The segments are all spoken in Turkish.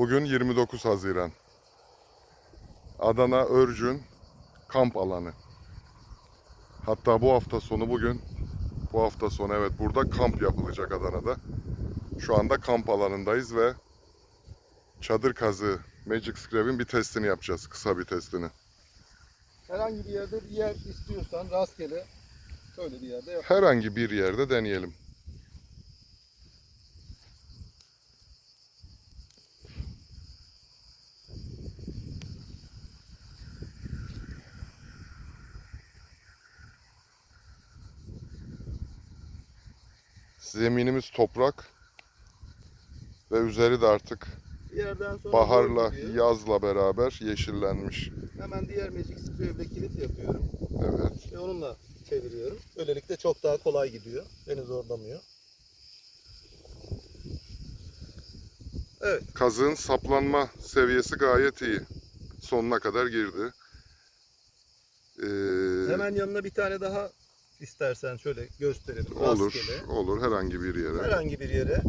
Bugün 29 Haziran. Adana Örcün kamp alanı. Hatta bu hafta sonu bugün, bu hafta sonu evet burada kamp yapılacak Adana'da. Şu anda kamp alanındayız ve çadır kazığı Magic Scrap'in bir testini yapacağız. Kısa bir testini. Herhangi bir yerde bir yer istiyorsan rastgele şöyle bir yerde yap. Herhangi bir yerde deneyelim. Zeminimiz toprak ve üzeri de artık yerden sonra baharla, yazla beraber yeşillenmiş. Hemen diğer Magic Scrape'le kilit yapıyorum Evet. ve onunla çeviriyorum. Böylelikle çok daha kolay gidiyor. Beni zorlamıyor. Evet. Kazığın saplanma seviyesi gayet iyi. Sonuna kadar girdi. Ee, Hemen yanına bir tane daha istersen şöyle gösterelim. olur, Rastgele. olur herhangi bir yere. Herhangi bir yere.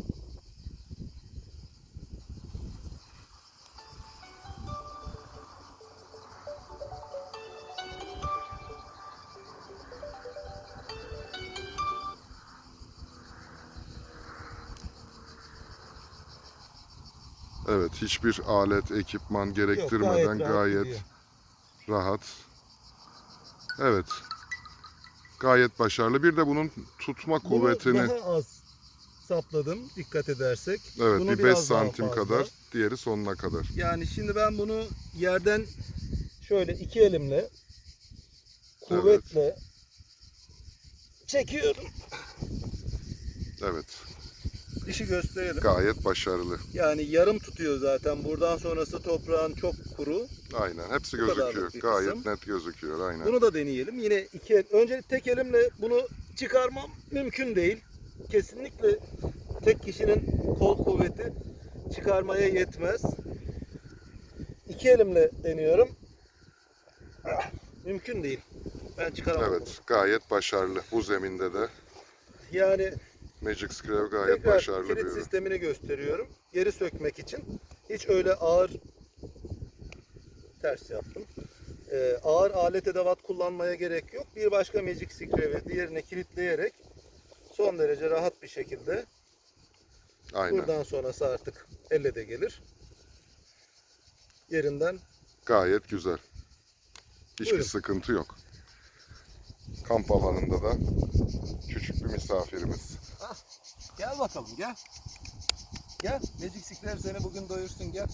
Evet, hiçbir alet, ekipman gerektirmeden rahat gayet, gidiyor. rahat. Evet. Gayet başarılı. Bir de bunun tutma Bunu kuvvetini, daha az sapladım dikkat edersek. evet Bunu bir 5 biraz daha santim kadar, diğeri sonuna kadar. Yani şimdi ben bunu yerden şöyle iki elimle kuvvetle çekiyorum. Evet, İşi gösterelim. gayet başarılı. Yani yarım tutuyor zaten. Buradan sonrası toprağın çok kuru. Aynen, hepsi Bu gözüküyor. Gayet kısım. net gözüküyor, aynen. Bunu da deneyelim. Yine iki el. Önce tek elimle bunu çıkarmam mümkün değil. Kesinlikle tek kişinin kol kuvveti çıkarmaya yetmez. İki elimle deniyorum. Ah, Mümkün değil. Ben çıkaramam. Evet, gayet başarılı. Bu zeminde de Yani Magic Scrap gayet tekrar başarılı bir kilit ürün. sistemini gösteriyorum. Geri sökmek için hiç öyle ağır ters yaptım. Ee, ağır alet edevat kullanmaya gerek yok. Bir başka Magic Scrap'i diğerine kilitleyerek son derece rahat bir şekilde Aynen. buradan sonrası artık elle de gelir. Yerinden Gayet güzel. Hiçbir Buyurun. sıkıntı yok. Kamp alanında da küçük bir misafirimiz. gel bakalım gel. Gel Scrap seni bugün doyursun gel.